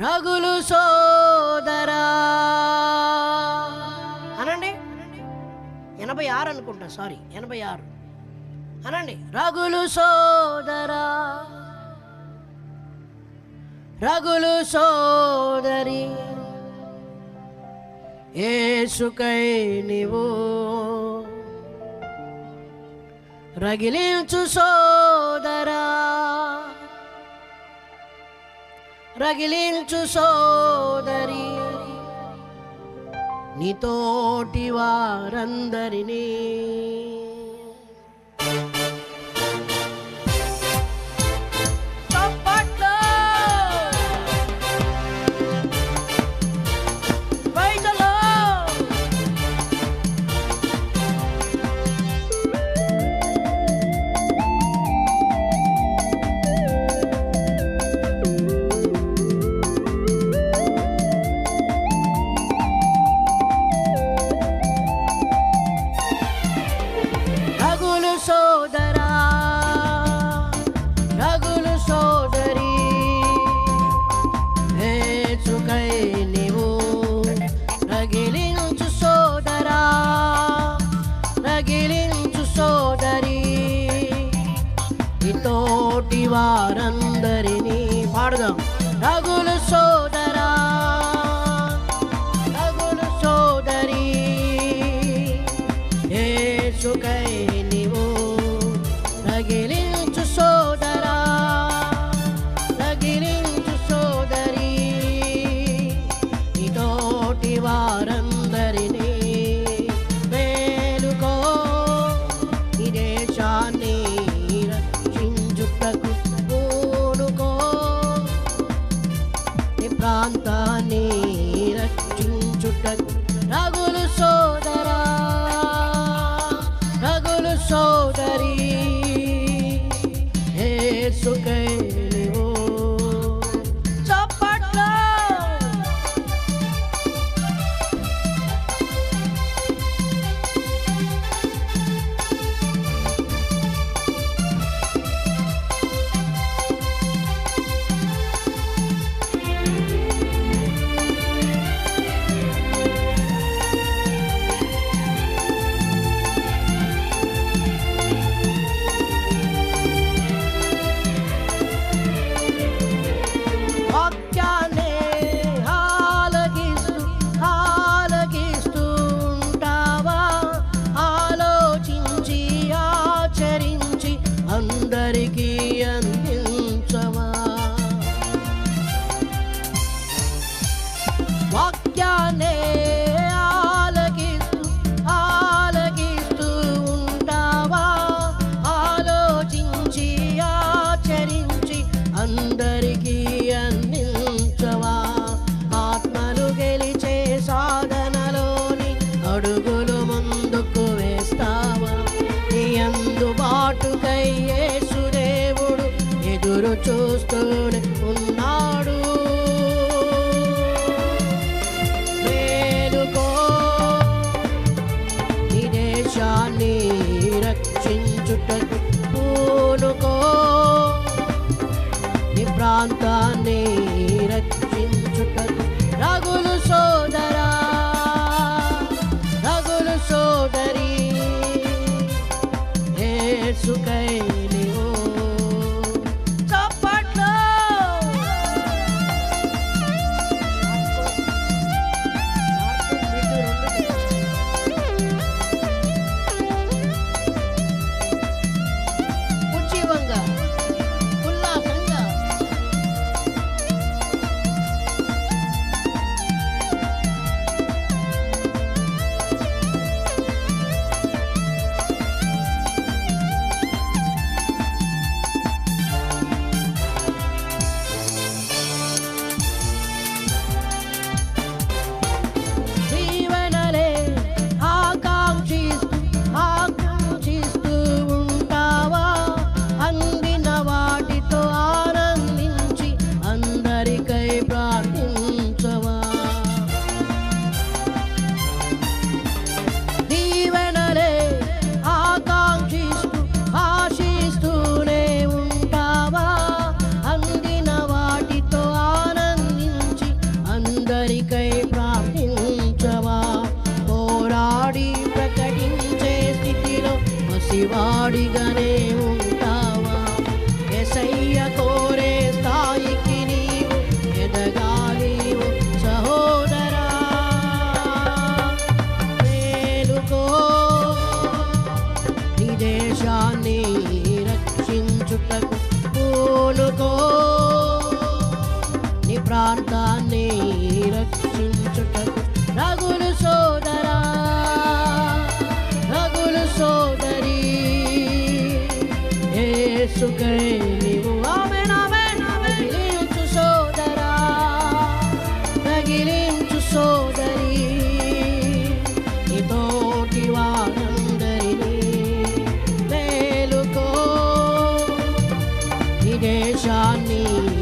రగులు సోదరా. అనండి. ఎనభై ఆరు అనుకుంటా సారీ ఎనభై ఆరు. అనండి. రగులు సోదరా. రగులు సోదరి. ఏసుకై నీవు రగిలించు సోదరా. రగిలించు సోదరి. నీతోటి వారందరినీ వారందరినీ పాడదాం. రగులు సోదరా రగులు సోదరి ఏ సుఖై నీవు రగిలి ఎదురు చూస్తూనే ఉన్నాడు. మేలుకో ఈ దేశాన్ని రక్షించుటకు ஆடிகனே Shani